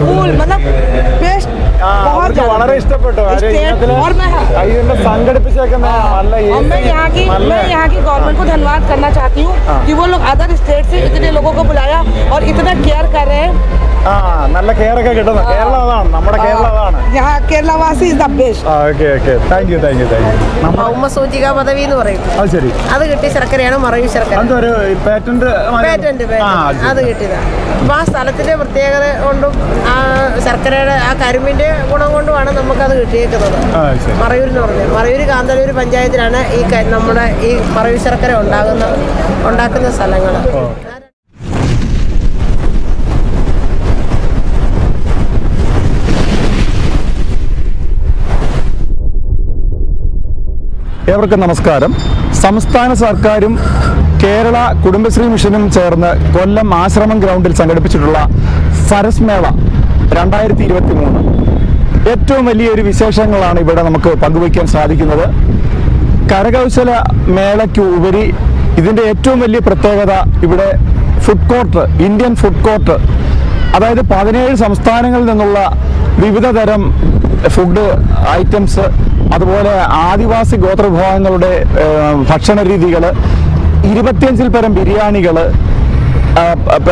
फूल मतलब बेस्ट ആ, बहुत അവർക്ക് ज्यादा വളരെ ഇഷ്ടപ്പെട്ടു കാര്യം State ഇതിനകത്തില് और मैं ഇതിന്റെ സംഘടിപ്പിച്ചേക്കുന്ന നല്ല और मैं यहाँ की നല്ല मैं यहाँ की गवर्नमेंट को धन्यवाद करना चाहती हूँ कि वो लोग अदर स्टेट से इतने लोगों को बुलाया और इतना केयर कर रहे हैं ആ നല്ല കെയർ ഒക്കെ കിട്ടുന്നു. കേരളം നമ്മുടെ കേരളം ഞാൻ കേരളവാസി is the best okay okay thank you thank you thank you ഭൗമസൂചിക പദവി എന്ന് പറയും. അത് ശരി. അത് കിട്ടിയ ശർക്കരയാണ് മറയൂ ശർക്കര. എന്തൊരു പേറ്റന്റ് പാറ്റന്റ് അത് കിട്ടിയതാണ് അപ്പൊ ആ സ്ഥലത്തിന്റെ പ്രത്യേകത കൊണ്ടും ആ ശർക്കരയുടെ ആ കരിമ്പിന്റെ ഗുണം കൊണ്ടുമാണ് നമുക്കത് കിട്ടിയേക്കുന്നത്. മറയൂർ എന്ന് പറഞ്ഞത്. മറയൂർ കാന്തല്ലൂർ പഞ്ചായത്തിലാണ് ഈ നമ്മുടെ ഈ മറയൂർ ശർക്കര ഉണ്ടാകുന്ന ഉണ്ടാക്കുന്ന സ്ഥലങ്ങൾ ഏവർക്കും നമസ്കാരം. സംസ്ഥാന സർക്കാരും കേരള കുടുംബശ്രീ മിഷനും ചേർന്ന് കൊല്ലം ആശ്രമം ഗ്രൗണ്ടിൽ സംഘടിപ്പിച്ചിട്ടുള്ള സരസ് മേള രണ്ടായിരത്തി ഇരുപത്തി മൂന്ന് ഏറ്റവും വലിയൊരു വിശേഷങ്ങളാണ് ഇവിടെ നമുക്ക് പങ്കുവയ്ക്കാൻ സാധിക്കുന്നത്. കരകൗശല മേളയ്ക്ക് ഉപരി ഇതിന്റെ ഏറ്റവും വലിയ പ്രത്യേകത ഇവിടെ food court Indian food court അതായത് പതിനേഴ് സംസ്ഥാനങ്ങളിൽ നിന്നുള്ള വിവിധ തരം ഫുഡ് ഐറ്റംസ് അതുപോലെ ആദിവാസി ഗോത്രവിഭാഗങ്ങളുടെ ഭക്ഷണ രീതികൾ ഇരുപത്തിയഞ്ചിൽ പരം ബിരിയാണികൾ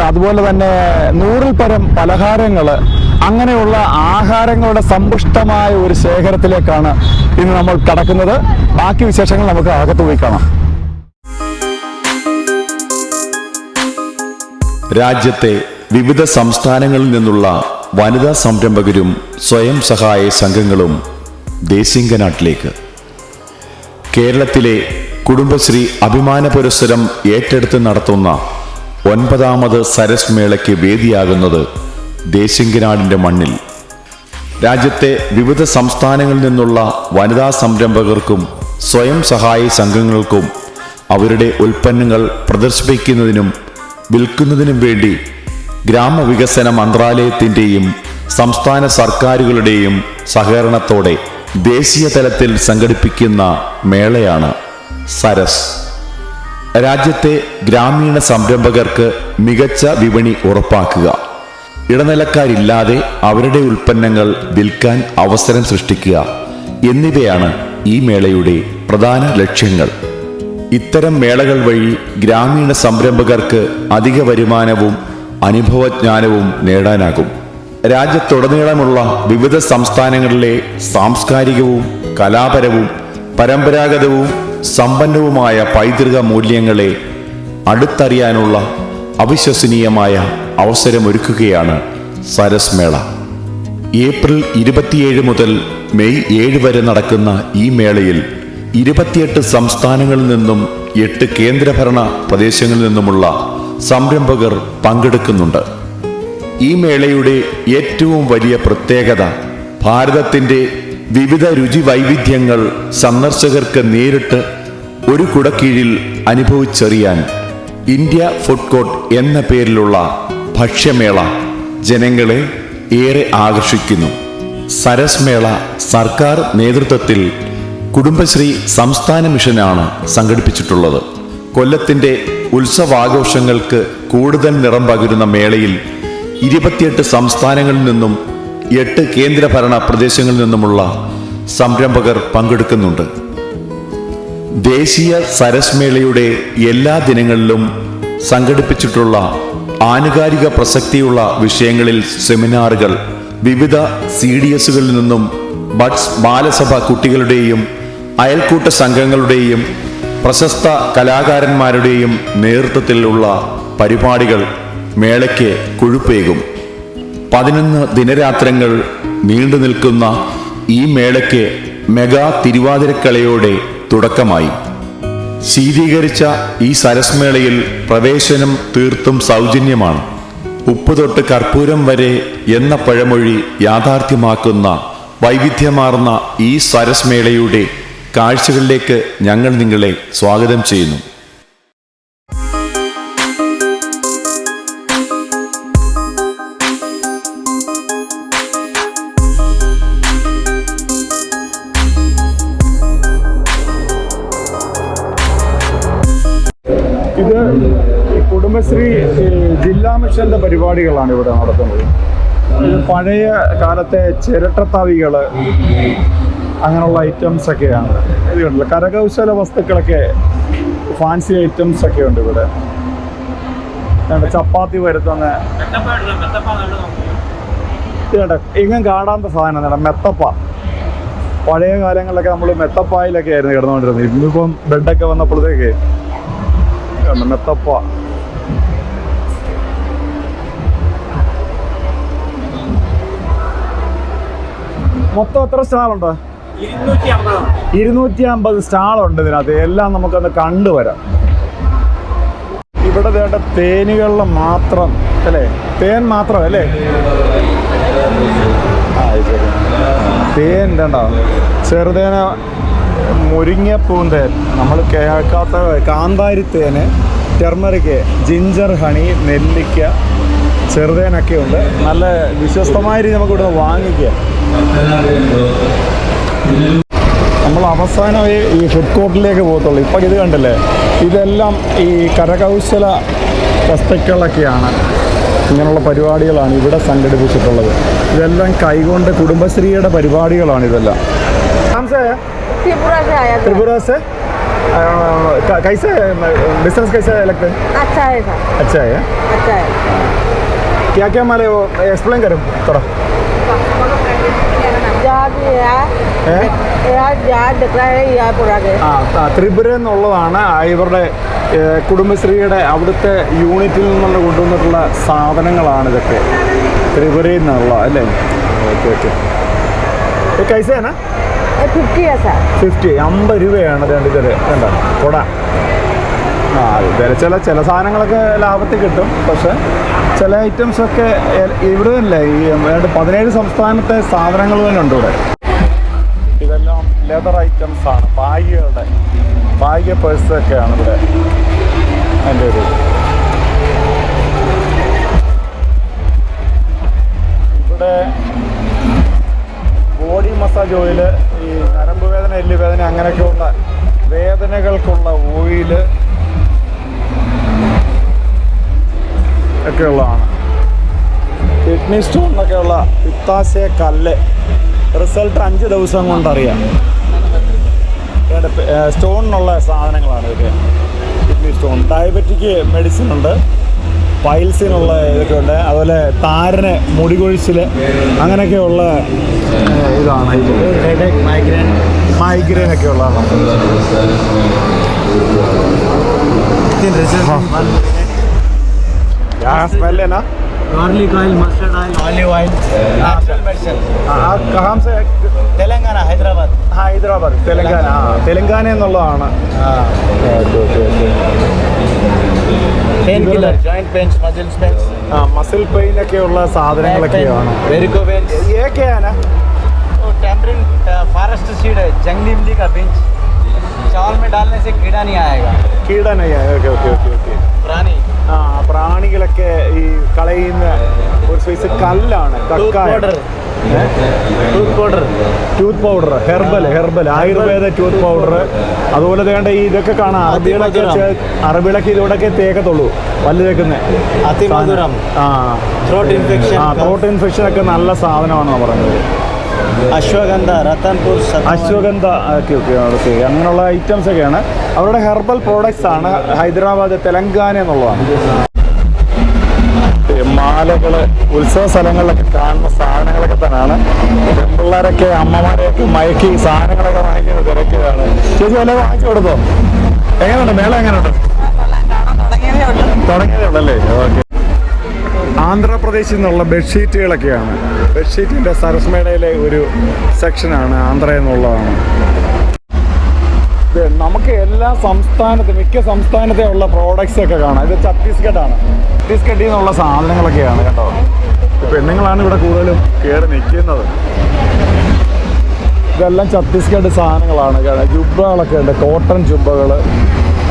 അതുപോലെ തന്നെ നൂറിൽ പരം പലഹാരങ്ങൾ അങ്ങനെയുള്ള ആഹാരങ്ങളുടെ സമ്പുഷ്ടമായ ഒരു ശേഖരത്തിലേക്കാണ് ഇന്ന് നമ്മൾ കടക്കുന്നത്. ബാക്കി വിശേഷങ്ങൾ നമുക്ക് അകത്ത് പോയി കാണാം. രാജ്യത്തെ വിവിധ സംസ്ഥാനങ്ങളിൽ നിന്നുള്ള വനിതാ സംരംഭകരും സ്വയം സഹായ സംഘങ്ങളും ദേശിംഗനാട്ടിലേക്ക് കേരളത്തിലെ കുടുംബശ്രീ അഭിമാന പുരസ്സരം ഏറ്റെടുത്ത് നടത്തുന്ന ഒൻപതാമത് സരസ് മേളയ്ക്ക് വേദിയാകുന്നത് ദേശിംഗനാടിന്റെ മണ്ണിൽ. രാജ്യത്തെ വിവിധ സംസ്ഥാനങ്ങളിൽ നിന്നുള്ള വനിതാ സംരംഭകർക്കും സ്വയം സഹായ സംഘങ്ങൾക്കും അവരുടെ ഉൽപ്പന്നങ്ങൾ പ്രദർശിപ്പിക്കുന്നതിനും വിൽക്കുന്നതിനും വേണ്ടി ഗ്രാമവികസന മന്ത്രാലയത്തിന്റെയും സംസ്ഥാന സർക്കാരുകളുടെയും സഹകരണത്തോടെ ദേശീയ തലത്തിൽ സംഘടിപ്പിക്കുന്ന മേളയാണ് സരസ്. രാജ്യത്തെ ഗ്രാമീണ സംരംഭകർക്ക് മികച്ച വിപണി ഉറപ്പാക്കുക. ഇടനിലക്കാരില്ലാതെ അവരുടെ ഉൽപ്പന്നങ്ങൾ വിൽക്കാൻ അവസരം സൃഷ്ടിക്കുക എന്നിവയാണ് ഈ മേളയുടെ പ്രധാന ലക്ഷ്യങ്ങൾ. ഇത്തരം മേളകൾ വഴി ഗ്രാമീണ സംരംഭകർക്ക് അധിക വരുമാനവും അനുഭവജ്ഞാനവും നേടാനാകും. രാജ്യത്തുടനീളമുള്ള വിവിധ സംസ്ഥാനങ്ങളിലെ സാംസ്കാരികവും കലാപരവും പരമ്പരാഗതവും സമ്പന്നവുമായ പൈതൃക മൂല്യങ്ങളെ അടുത്തറിയാനുള്ള അവിശ്വസനീയമായ അവസരമൊരുക്കുകയാണ് സരസ് മേള. ഏപ്രിൽ ഇരുപത്തിയേഴ് മുതൽ മെയ് ഏഴ് വരെ നടക്കുന്ന ഈ മേളയിൽ ഇരുപത്തിയെട്ട് സംസ്ഥാനങ്ങളിൽ നിന്നും എട്ട് കേന്ദ്രഭരണ പ്രദേശങ്ങളിൽ നിന്നുമുള്ള സംരംഭകർ പങ്കെടുക്കുന്നുണ്ട്. ഈ മേളയുടെ ഏറ്റവും വലിയ പ്രത്യേകത ഭാരതത്തിന്റെ വിവിധ രുചി വൈവിധ്യങ്ങൾ സന്ദർശകർക്ക് നേരിട്ട് ഒരു കുടക്കീഴിൽ അനുഭവിച്ചറിയാൻ ഇന്ത്യ ഫുഡ് കോർട്ട് എന്ന പേരിലുള്ള ഭക്ഷ്യമേള ജനങ്ങളെ ഏറെ ആകർഷിക്കുന്നു. സരസ് മേള സർക്കാർ നേതൃത്വത്തിൽ കുടുംബശ്രീ സംസ്ഥാന മിഷനാണ് സംഘടിപ്പിച്ചിട്ടുള്ളത്. കൊല്ലത്തിന്റെ ഉത്സവാഘോഷങ്ങൾക്ക് കൂടുതൽ നിറം പകരുന്ന മേളയിൽ ഇരുപത്തിയെട്ട് സംസ്ഥാനങ്ങളിൽ നിന്നും എട്ട് കേന്ദ്രഭരണ പ്രദേശങ്ങളിൽ നിന്നുമുള്ള സംരംഭകർ പങ്കെടുക്കുന്നുണ്ട്. ദേശീയ സരസ് മേളയുടെ എല്ലാ ദിനങ്ങളിലും സംഘടിപ്പിച്ചിട്ടുള്ള ആനുകാലിക പ്രസക്തിയുള്ള വിഷയങ്ങളിൽ സെമിനാറുകൾ വിവിധ സി ഡി എസുകളിൽ നിന്നും ബഡ്സ് ബാലസഭ കുട്ടികളുടെയും അയൽക്കൂട്ട സംഘങ്ങളുടെയും പ്രശസ്ത കലാകാരന്മാരുടെയും നേതൃത്വത്തിലുള്ള പരിപാടികൾ മേളയ്ക്ക് കൊഴുപ്പേകും. പതിനൊന്ന് ദിനരാത്രങ്ങൾ നീണ്ടു നിൽക്കുന്ന ഈ മേളയ്ക്ക് മെഗാ തിരുവാതിരക്കളയോടെ തുടക്കമായി. ശീതീകരിച്ച ഈ സരസ്മേളയിൽ പ്രവേശനം തീർത്തും സൗജന്യമാണ്. ഉപ്പ് തൊട്ട് കർപ്പൂരം വരെ എന്ന പഴമൊഴി യാഥാർത്ഥ്യമാക്കുന്ന വൈവിധ്യമാർന്ന ഈ സരസ്മേളയുടെ കാഴ്ചകളിലേക്ക് ഞങ്ങൾ നിങ്ങളെ സ്വാഗതം ചെയ്യുന്നു. കുടുംബശ്രീ ജില്ലാ മിഷന്റെ പരിപാടികളാണ് ഇവിടെ നടത്തുന്നത്. പഴയ കാലത്തെ ചിരട്ടത്തവികൾ അങ്ങനെയുള്ള ഐറ്റംസ് ഒക്കെയാണ്. ഇതുണ്ടല്ലോ കരകൗശല വസ്തുക്കളൊക്കെ ഫാൻസി ഐറ്റംസ് ഒക്കെ ഉണ്ട് ഇവിടെ. ചപ്പാത്തി വരുത്തുന്ന ഇങ്ങനെ ഇങ്ങും കാണാത്ത സാധനം നേടാ മെത്തപ്പ. പഴയ കാലങ്ങളിലൊക്കെ നമ്മൾ മെത്തപ്പായിലൊക്കെ ആയിരുന്നു കിടന്നുകൊണ്ടിരുന്നത്. ഇന്നിപ്പം ബെഡൊക്കെ വന്നപ്പോഴത്തേക്ക് മെത്തപ്പ. മൊത്തം എത്ര സ്റ്റാളുണ്ട്? ഇരുന്നൂറ്റി അമ്പത് സ്റ്റാളുണ്ട് ഇതിനകത്ത്. എല്ലാം നമുക്കൊന്ന് കണ്ടുവരാം ഇവിടെ വേണ്ട തേനുകളിൽ മാത്രം അല്ലേ? തേൻ മാത്രം അല്ലേ. തേൻ കണ്ടോ ചെറുതേന മുരിങ്ങപ്പൂന്തേൻ നമ്മൾ കേൾക്കാത്ത കാന്താരി തേന് ടെർമറിക്ക് ജിഞ്ചർ ഹണി നെല്ലിക്ക ചെറുതേനൊക്കെ ഉണ്ട് നല്ല വിശ്വസ്തമായ രീതി നമുക്ക് ഇവിടെ വാങ്ങിക്കുക നമ്മൾ അവസാനമേ ഈ ഫുഡ് കോർട്ടിലേക്ക് പോകത്തുള്ളൂ ഇപ്പം ഇത് കണ്ടില്ലേ ഇതെല്ലാം ഈ കരകൗശല വസ്തുക്കളൊക്കെയാണ് ഇങ്ങനെയുള്ള പരിപാടികളാണ് ഇവിടെ സംഘടിപ്പിച്ചിട്ടുള്ളത് ഇതെല്ലാം കൈകൊണ്ട് കുടുംബശ്രീയുടെ പരിപാടികളാണ് ഇതെല്ലാം हमसे त्रिपुरा से आया था त्रिपुरा से अ, क- कैसे बिजनेस कैसे लगता है अच्छा है सर अच्छा है अच्छा है क्या क्या माले वो एक्सप्लेन करो थोड़ा ത്രിപുര എന്നുള്ളതാണ് ഇവരുടെ കുടുംബശ്രീയുടെ അവിടുത്തെ യൂണിറ്റിൽ നിന്നുള്ള കൊണ്ടുവന്നിട്ടുള്ള സാധനങ്ങളാണ് ഇതൊക്കെ. ത്രിപുരയിൽ നിന്നുള്ള അല്ലേ? Okay okay. കൈസേനാ ഫിഫ്റ്റി അമ്പത് രൂപയാണ് രണ്ട് ചെറിയ വേണ്ട കൊട. ആ ചില ചില സാധനങ്ങളൊക്കെ ലാഭത്തിൽ കിട്ടും പക്ഷേ ചില ഐറ്റംസ് ഒക്കെ ഇവിടെ തന്നെ ഈ പതിനേഴ് സംസ്ഥാനത്തെ സാധനങ്ങൾ തന്നെ ഉണ്ട് ഇവിടെ. ഇതെല്ലാം ലെതർ ഐറ്റംസ് ആണ്. ബാഗുകളുടെ ബാഗ് പേഴ്സ് ഒക്കെയാണ് ഇവിടെ. അതിന്റെ ഒരു ഇവിടെ ബോഡി മസാജ് ഓയിൽ ഈ നരമ്പ് വേദന എല്ല് വേദന അങ്ങനെയൊക്കെയുള്ള വേദനകൾക്കുള്ള ഓയിൽ ഒക്കെ ഉള്ളതാണ്. കിഡ്നി സ്റ്റോണിനൊക്കെയുള്ള പിത്താശയ കല്ല്. റിസൾട്ട് അഞ്ച് ദിവസം കൊണ്ടറിയാം സ്റ്റോണിനുള്ള സാധനങ്ങളാണ് ഇതൊക്കെ. കിഡ്നി സ്റ്റോൺ ഡയബറ്റിക് മെഡിസിൻ ഉണ്ട്. പൈൽസിനുള്ള ഇതൊക്കെ ഉണ്ട്. അതുപോലെ താരന് മുടികൊഴിച്ചിൽ അങ്ങനെയൊക്കെയുള്ള ഇതാണ്. മൈഗ്രെയിൻ മൈഗ്രെയിൻ ഒക്കെ ഉള്ളതാണ്. स्मेल है ना garlic oil mustard oil olive oil natural medicine हाँ, आप कहाँ से तेलंगाना हैदराबाद ഹൈദരാബാദ് തെലങ്കാന ആ തെലങ്കാന എന്നുള്ളതാണ് okay okay okay pain killer joint pains muscles pains ആ മസിൽ പെയിൻ ഒക്കെയുള്ള സാധനങ്ങളൊക്കെയാണ് वेरिकोवेन्स ഏതൊക്കെയാണ് वो टैमरिन फॉरेस्ट सीड है जंगली इमली का बीज चावल में डालने से कीड़ा नहीं आएगा കീടനയ ഓക്കെ ഓക്കെ ഓക്കെ ഓക്കെ प्राणी ആ പ്രാണികളൊക്കെ ഈ കളയുന്ന ഒരു സൈസ് കല്ലാണ് tooth powder tooth powder herbal herbal Ayurveda tooth powder അതുപോലെ വേണ്ട ഈ ഇതൊക്കെ കാണാം. അറബികളൊക്കെ അറബികളൊക്കെ ഇതോടൊക്കെ തേക്കത്തുള്ളൂ പല്ല് തേക്കുന്നത് ആ. ത്രോട്ട് ഇൻഫെക്ഷൻ ഒക്കെ. നല്ല സാധനമാണെന്നാണ് പറഞ്ഞത്. Ashwagandha Rattanpur ashwagandha okay okay okay. അങ്ങനെയുള്ള ഐറ്റംസ് ഒക്കെയാണ്. അവരുടെ ഹെർബൽ പ്രോഡക്ട്സ് ആണ് ഹൈദരാബാദ് തെലങ്കാന എന്നുള്ളതാണ്. മാലകൾ ഉത്സവ സ്ഥലങ്ങളിലൊക്കെ കാണുന്ന സാധനങ്ങളൊക്കെ തന്നെയാണ്. പെൺപിള്ളേരൊക്കെ അമ്മമാരെയൊക്കെ മയക്കി സാധനങ്ങളൊക്കെ വാങ്ങിക്കുന്നത് തിരക്കുകയാണ് ചേച്ചി വില വാങ്ങിച്ചു കൊടുത്തോ? എങ്ങനെയുണ്ട്? മേള എങ്ങനെയുണ്ട്? തുടങ്ങിയതേ ഉള്ളല്ലേ? ഓക്കെ. ആന്ധ്രാപ്രദേശിൽ നിന്നുള്ള ബെഡ്ഷീറ്റുകളൊക്കെയാണ്. ബെഡ്ഷീറ്റിന്റെ സരസ്മേടയിലെ ഒരു സെക്ഷനാണ് ആന്ധ്ര എന്നുള്ളതാണ്. നമുക്ക് എല്ലാ സംസ്ഥാനത്തും മിക്ക സംസ്ഥാനത്തെ ഉള്ള പ്രോഡക്റ്റ്സ് ഒക്കെ കാണാം. ഇത് ഛത്തീസ്ഗഡാണ് ഛത്തീസ്ഗഡിൽ നിന്നുള്ള സാധനങ്ങളൊക്കെയാണ് കേട്ടോ. പെണ്ണുങ്ങളാണ് ഇവിടെ കൂടുതലും കയറി നിൽക്കുന്നത്. ഇതെല്ലാം ഛത്തീസ്ഗഡ് സാധനങ്ങളാണ്. ജുബ്ബകളൊക്കെ ഉണ്ട്. കോട്ടൺ ജുബ്ബകൾ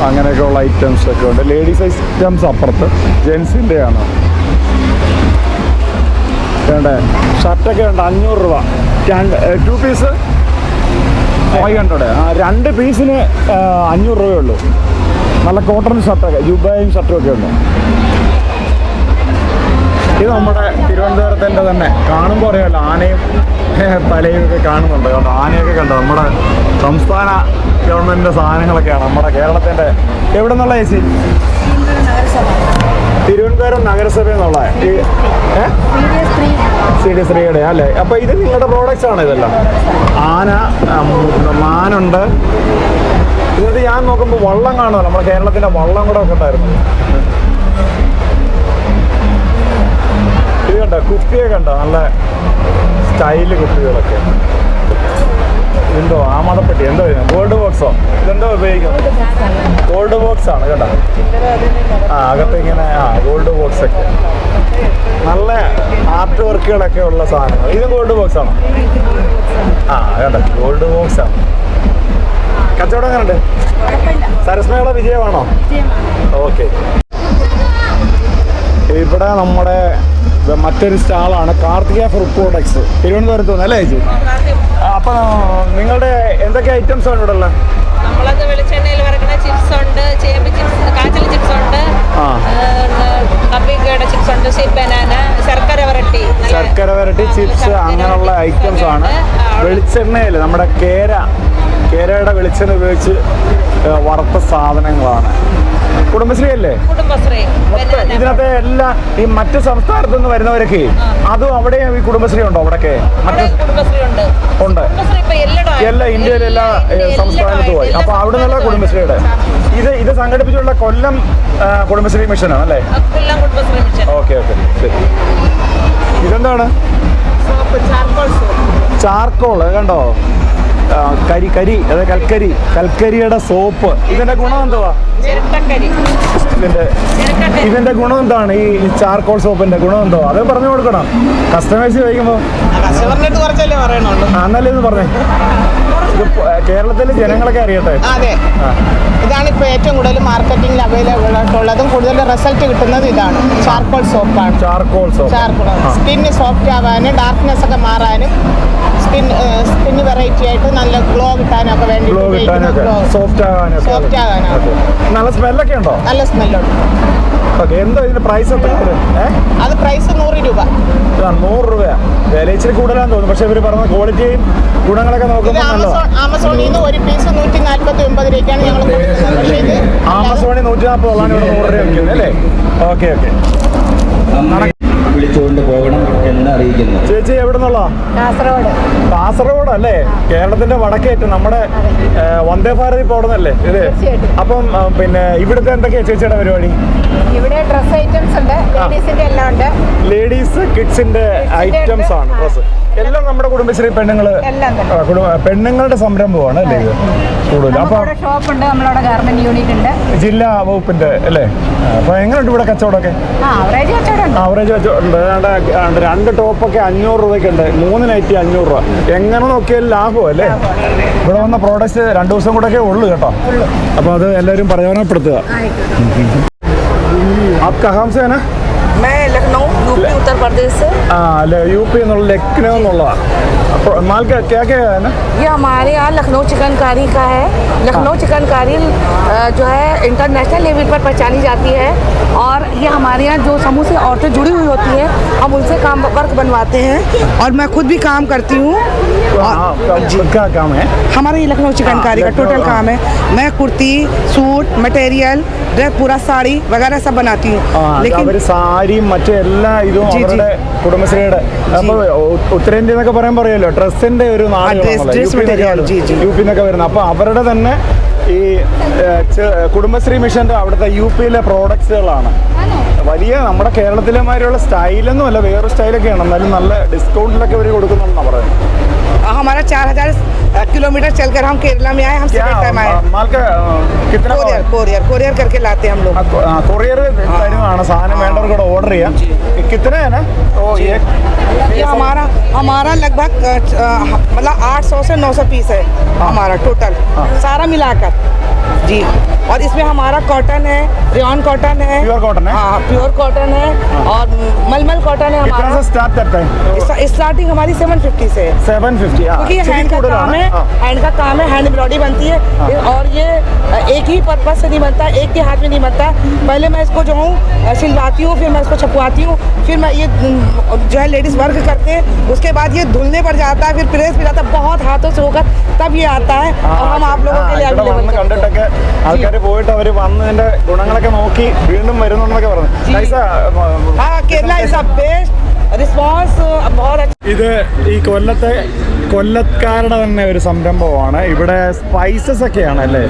അങ്ങനെയൊക്കെയുള്ള ഐറ്റംസ് ഒക്കെ ഉണ്ട്. ലേഡീസ് ഐറ്റംസ് അപ്പുറത്ത്. ജെൻസിന്റെയാണ് വേണ്ടേ ഷർട്ടൊക്കെ ഉണ്ട് അഞ്ഞൂറ് രൂപ. രണ്ട് ടു പീസ് ഫൈവ് ഹൺഡ്രഡ് ആ രണ്ട് പീസിന് അഞ്ഞൂറ് രൂപയേ ഉള്ളൂ. നല്ല കോട്ടൺ ഷർട്ടൊക്കെ ജുബയും ഷർട്ടും ഒക്കെ ഉണ്ട്. ഇത് നമ്മുടെ തിരുവനന്തപുരം തിരുവനന്തപുരത്തിന്റെ തന്നെ. കാണുമ്പോൾ അറിയാമല്ലോ ആനയും തലയും ഒക്കെ കാണുന്നുണ്ട്. കേട്ടോ ആനയൊക്കെ കണ്ടോ? നമ്മുടെ സംസ്ഥാന ഗവൺമെന്റിന്റെ സാധനങ്ങളൊക്കെയാണ് നമ്മുടെ കേരളത്തിന്റെ. എവിടെ നിന്നുള്ള ചേച്ചി തിരുവനന്തപുരം നഗരസഭ എന്നുള്ള സി ഡി ശ്രീയുടെ അല്ലേ? അപ്പൊ ഇത് നിങ്ങളുടെ പ്രോഡക്റ്റ്സ് ആണ് ഇതെല്ലാം. ആന മാനുണ്ട്. ഇതിനകത്ത് ഞാൻ നോക്കുമ്പോൾ വള്ളം കാണുമല്ലോ നമ്മുടെ കേരളത്തിന്റെ വള്ളം കൂടെ ഒക്കെ ഉണ്ടായിരുന്നു. ഇത് കണ്ടോ? കുപ്പിയെ കണ്ടോ? നല്ല സ്റ്റൈൽ കുപ്പികളൊക്കെ. എന്തോ ആമതപ്പെട്ടി. എന്തോ ഗോൾഡ് ബോക്സോ ഇതെന്തോ ഉപയോഗിക്കുന്നത്? ഗോൾഡ് ബോക്സ് ആണ് കേട്ടോ. ആ അകത്ത് ഇങ്ങനെ ആ ഗോൾഡ് ബോക്സ് ഒക്കെ. നല്ല ആർട്ട് വർക്കുകളൊക്കെ ഉള്ള സാധനങ്ങൾ. ഇത് ഗോൾഡ് ബോക്സ് ആണോ? ആ കേട്ടോ ഗോൾഡ് ബോക്സ് ആണ്. കച്ചവടം എങ്ങനെയുണ്ട് സരസ്മയുടെ വിജയമാണോ? ഓക്കെ. ഇവിടെ നമ്മുടെ മറ്റൊരു സ്റ്റാളാണ് കാർത്തിക ഫ്രൂട്ട് പ്രോഡക്ട്സ് തിരുവനന്തപുരത്ത് അല്ലേ ചേച്ചി? അപ്പൊ നിങ്ങളുടെ എന്തൊക്കെ ഐറ്റംസ് ആണ് ഇവിടെ ഉള്ളത്? ചിപ്സ് ഉണ്ട് ചേമ്പ് ചിപ്സ് കാച്ചൽ ചിപ്സ് ഉണ്ട് ആ. കപ്പിക്കയുടെ ചിപ്സ് ഉണ്ട് സീ ബനാന ശർക്കര വരട്ടി ശർക്കര വരട്ടി ചിപ്സ് അങ്ങനെയുള്ള ഐറ്റംസ് ആണ്. വെളിച്ചെണ്ണയിൽ നമ്മുടെ കേര കേരയുടെ വെളിച്ചെണ്ണ ഉപയോഗിച്ച് വറുത്ത സാധനങ്ങളാണ്. കുടുംബശ്രീ. അല്ലേ കുടുംബശ്രീ ഇതിനകത്ത് എല്ലാ ഈ മറ്റു സംസ്ഥാനത്തു നിന്ന് വരുന്നവരൊക്കെ അതും അവിടെ ഈ കുടുംബശ്രീ ഉണ്ടോ അവിടെയൊക്കെ അവിടെ മറ്റ് കുടുംബശ്രീ ഉണ്ട്. ഉണ്ട് കുടുംബശ്രീ ഇപ്പൊ എല്ലായിടവും എല്ലാ ഇന്ത്യയിലെ എല്ലാ ഏ, സംസ്ഥാനത്തും പോയി അപ്പൊ അവിടെ നിന്നുള്ള കുടുംബശ്രീയുടെ ഇത് ഇത് സംഘടിപ്പിച്ചുള്ള കൊല്ലം കുടുംബശ്രീ മിഷനാണ് അല്ലേ? Okay okay. ശരി. ഇതെന്താണ്? ചാർക്കോൾ കണ്ടോ? കരി കരി അതായത് കൽക്കരി. കൽക്കരിയുടെ സോപ്പ്. ഇതിന്റെ ഗുണം എന്തുവാ? ഇതിന്റെ ഇതിന്റെ ഗുണം എന്താണ്? ഈ ചാർക്കോൾ സോപ്പിന്റെ ഗുണം എന്തോ അത് പറഞ്ഞു കൊടുക്കണം. കസ്റ്റമേഴ്സ് ചോദിക്കുമ്പോ എന്നല്ലേ ഇത് പറഞ്ഞേ. കേരളത്തിലെ ജനങ്ങളൊക്കെ അറിയട്ടെ. അതെ. ഇപ്പോൾ ഏറ്റവും കൂടുതൽ മാർക്കറ്റിംഗിൽ അവൈലബിൾ ആയിട്ടുള്ളതും കൂടുതൽ റിസൾട്ട് കിട്ടുന്നത് ഇതാണ്. Charcoal സോപ്പാണ്. Charcoal soap. Charcoal. Skin soft ആവാനും ഡാർക്ക്നെസ് ഒക്കെ മാറാനും സ്കിൻ സ്പിൻ വെറൈറ്റി ആയിട്ട് നല്ല ഗ്ലോ കിട്ടാനൊക്കെ വേണ്ടി ഗ്ലോ കിട്ടാനൊക്കെ സോഫ്റ്റ് ആകാനൊക്കെ സോഫ്റ്റ് ആകാനോ. ഓക്കേ. നല്ല സ്മെല്ലൊക്കെ ഉണ്ടോ? നല്ല സ്മെല്ലുണ്ട്. ഓക്കെ എന്തോ ഇതിന്റെ പ്രൈസ് എത്ര? അത് പ്രൈസ് നൂറ് രൂപ. നൂറ് രൂപ വില ഇച്ചിരി കൂടുതലാന്ന് തോന്നുന്നു. പക്ഷെ ഇവർ പറഞ്ഞ ക്വാളിറ്റിയും ഗുണങ്ങളൊക്കെ ആമസോൺ ആമസോണിൽ നിന്ന് ഒരു പീസ് നൂറ്റി നാല്പത്തി ഒമ്പത് രൂപയ്ക്കാണ് ഞങ്ങൾ ആമസോണിൽ നൂറ്റി നാൽപ്പത് ഉള്ളതാണ് ഇവിടെ നൂറ് രൂപ അല്ലേ? Okay okay. വിളിച്ചുകൊണ്ട് പോകണം എന്ന് അറിയിക്കുന്നു. ചേച്ചി എവിടെ നിന്നുള്ള കാസർഗോഡ്. കാസർഗോഡ് അല്ലേ കേരളത്തിന്റെ വടക്കേറ്റം നമ്മുടെ വന്ദേ ഭാരതി പോകണമെന്നല്ലേ ഇത്? അപ്പം പിന്നെ ഇവിടുത്തെ എന്തൊക്കെയാ ചേച്ചിയുടെ പരിപാടി? ഇവിടെ ഡ്രസ് ഐറ്റംസ് ഉണ്ട് ലേഡീസിന്റെ എല്ലാം ഉണ്ട്. ലേഡീസ് കിഡ്സിന്റെ ഐറ്റംസ് ആണ്. ഡ്രസ് എല്ലാം നമ്മുടെ കുടുംബശ്രീ കുടുംബ പെണ്ണുങ്ങളുടെ സംരംഭമാണ് അല്ലേ ഇത്? കൂടുതൽ അപ്പൊ ഷോപ്പ് ഉണ്ട് നമ്മളവിടെ ഗാർമെന്റ് യൂണിറ്റ് ഉണ്ട്. ജില്ലാ വകുപ്പിന്റെ അല്ലേ? അപ്പൊ എങ്ങനെയുണ്ട് ഇവിടെ കച്ചവടമൊക്കെ? ആ അവറേജ് കച്ചവടം ഉണ്ട്. ആവറേജ് രണ്ട് ടോപ്പൊക്കെ അഞ്ഞൂറ് രൂപയ്ക്കുണ്ട് മൂന്ന് നൈറ്റി അഞ്ഞൂറ് രൂപ. എങ്ങനെ നോക്കിയാലും ലാഭം അല്ലേ? ഇവിടെ വന്ന പ്രോഡക്റ്റ് രണ്ട് ദിവസം കൂടെ ഒക്കെ ഉള്ളു കേട്ടോ. അപ്പോൾ അത് എല്ലാവരും പ്രയോജനപ്പെടുത്തുക. आप कहाँ से है ना? यूपी उत्तर प्रदेश से यूपी लखनऊ माल का क्या क्या है ना ये हमारे यहाँ लखनऊ चिकनकारी का है लखनऊ चिकनकारी जो है इंटरनेशनल लेवल पर पहचानी जाती है। और ये हमारे यहाँ जो समूह से औरतें जुड़ी हुई होती हैं हम उनसे काम वर्क बनवाते हैं। और मैं खुद भी काम करती हूँ। क्या काम है? हमारे ये लखनऊ चिकनकारी का टोटल काम है। मैं कुर्ती सूट मटेरियल पूरा साड़ी वगैरह सब बनाती हूँ। लेकिन साड़ी मटेरियल ഇതും. അവരുടെ കുടുംബശ്രീയുടെ അപ്പൊ ഉത്തരേന്ത്യ എന്നൊക്കെ പറയാൻ പറയുമല്ലോ ഡ്രസ്സിന്റെ ഒരു. യു പി എന്നൊക്കെ വരുന്നത്. അപ്പൊ അവരുടെ തന്നെ ഈ കുടുംബശ്രീ മിഷന്റെ അവിടുത്തെ യു പിയിലെ പ്രോഡക്റ്റുകളാണ് വലിയ നമ്മുടെ കേരളത്തിലെ മാതിരിയുള്ള സ്റ്റൈലൊന്നും അല്ല വേറെ സ്റ്റൈലൊക്കെയാണ്. എന്നാലും നല്ല ഡിസ്കൗണ്ടിലൊക്കെ അവർ കൊടുക്കുന്നുണ്ടെന്നാണ് പറയുന്നത്. हमारा चार हजार किलोमीटर चलकर हम केरला में आए हम क्या सेकंड टाइम आए മാൽക്ക് കിത്തന कोरियर कोरियर कोरियर करके लाते हैं हम लोग കൊറിയർ തരുന്നതാണ് സാധനം വേണ്ടവർക്കൂടെ ഓർഡർ ചെയ്യാം കിത്തന ഓ ये हमारा हमारा लगभग अ, अ, मतलब 800 से 900 पीस है हमारा टोटल सारा मिलाकर जी और इसमें हमारा कॉटन है रियॉन कॉटन है। प्योर कॉटन है? हाँ प्योर कॉटन है और मलमल कॉटन है हमारा। से स्टार्ट करता है? स्टार्टिंग हमारी 750 से। 750 क्योंकि ये हैंड का काम है हैंड का काम है हैंड एम्ब्रॉयडरी बनती है। और ये एक ही पर्पज से नहीं बनता एक के हाथ में नहीं बनता। पहले मैं इसको जो हूँ सिलवाती हूँ फिर मैं इसको छपवाती हूँ फिर मैं ये जो है लेडीज़ वर्क करते हैं उसके बाद ये धुलने पर जाता है फिर प्रेस भी जाता है बहुत हाथों से होकर तब ये आता है। और हम आप लोगों के लिए अवेलेबल പോയിട്ട് അവർ വന്നതിന്റെ ഗുണങ്ങളൊക്കെ നോക്കി വീണ്ടും വരുന്നുണ്ടെന്നൊക്കെ പറഞ്ഞു. ഇത് ഈ കൊല്ലത്തെ കൊല്ലക്കാരുടെ തന്നെ ഒരു സംരംഭമാണ്. ഇവിടെ സ്പൈസസ് ഒക്കെയാണ് അല്ലേ?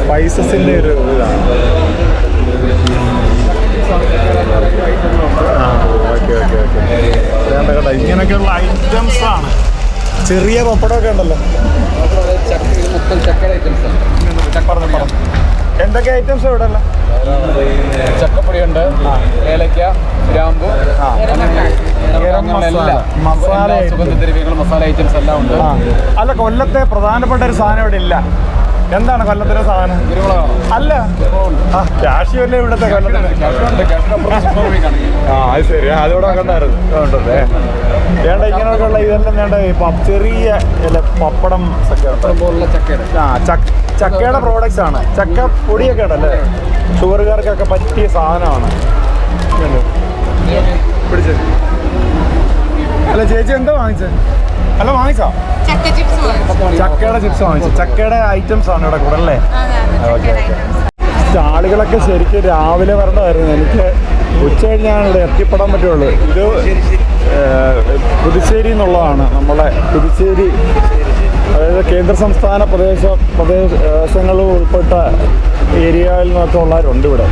സ്പൈസസിന്റെ ഒരു ഇതാണ്. ഇങ്ങനെയൊക്കെയുള്ള ഐറ്റംസ് ആണ്. ചെറിയ പപ്പടമൊക്കെ ഉണ്ടല്ലോ. ചക്ക ഐറ്റംസ് പറഞ്ഞു പറഞ്ഞു. എന്തൊക്കെ ഐറ്റംസ് ഇവിടെ ഉള്ള ചക്കപ്പൊടിയുണ്ട് ഏലക്ക ഗ്രാമ്പു മസാല സുഗന്ധദ്രവ്യങ്ങൾ മസാല ഐറ്റംസ് എല്ലാം ഉണ്ട്. അല്ല കൊല്ലത്തെ പ്രധാനപ്പെട്ട ഒരു സാധനം ഇവിടെ ഇല്ല. എന്താണ് കൊല്ലത്തിലെ സാധനം? അല്ല. ക്യാഷ് കാശിയല്ലേ ഇവിടുത്തെ കൊല്ലത്തിന് ആ അത് ശരി. അതിവിടെ കണ്ടായിരുന്നു. ഉണ്ടല്ലേ വേണ്ട ഇങ്ങനെയൊക്കെ ഉള്ള ഇതെല്ലാം വേണ്ട ചെറിയ പപ്പടം ഒക്കെ ഉണ്ട് ആ ചക്ക ചക്കയുടെ പ്രോഡക്റ്റ്സ് ആണ്. ചക്ക പൊടിയൊക്കെ ഉണ്ടല്ലേ ഷുഗറുകാർക്കൊക്കെ പറ്റിയ സാധനമാണ്. പിടിച്ചത് പിടിച്ച്. അല്ല ചേച്ചി എന്താ വാങ്ങിച്ചത് അല്ല വാങ്ങിച്ചോ? ചക്കയുടെ ചിപ്സ് വാങ്ങിച്ചു. ചക്കയുടെ ഐറ്റംസ് ആണ് ഇവിടെ കൂടെ അല്ലേ? ഓക്കെ ഓക്കെ ആളുകളൊക്കെ ശരിക്കും രാവിലെ വരണമായിരുന്നു എനിക്ക് ഉച്ച കഴിഞ്ഞാണ് ഇവിടെ എത്തിപ്പെടാൻ പറ്റുള്ളൂ. ഇത് പുതുശ്ശേരി എന്നുള്ളതാണ്. നമ്മളെ പുതുശ്ശേരി അതായത് കേന്ദ്ര സംസ്ഥാന പ്രദേശ പ്രദേശങ്ങളും ഉൾപ്പെട്ട ഏരിയയിൽ നിന്നൊക്കെ ഉള്ളവരുണ്ട് ഇവിടെ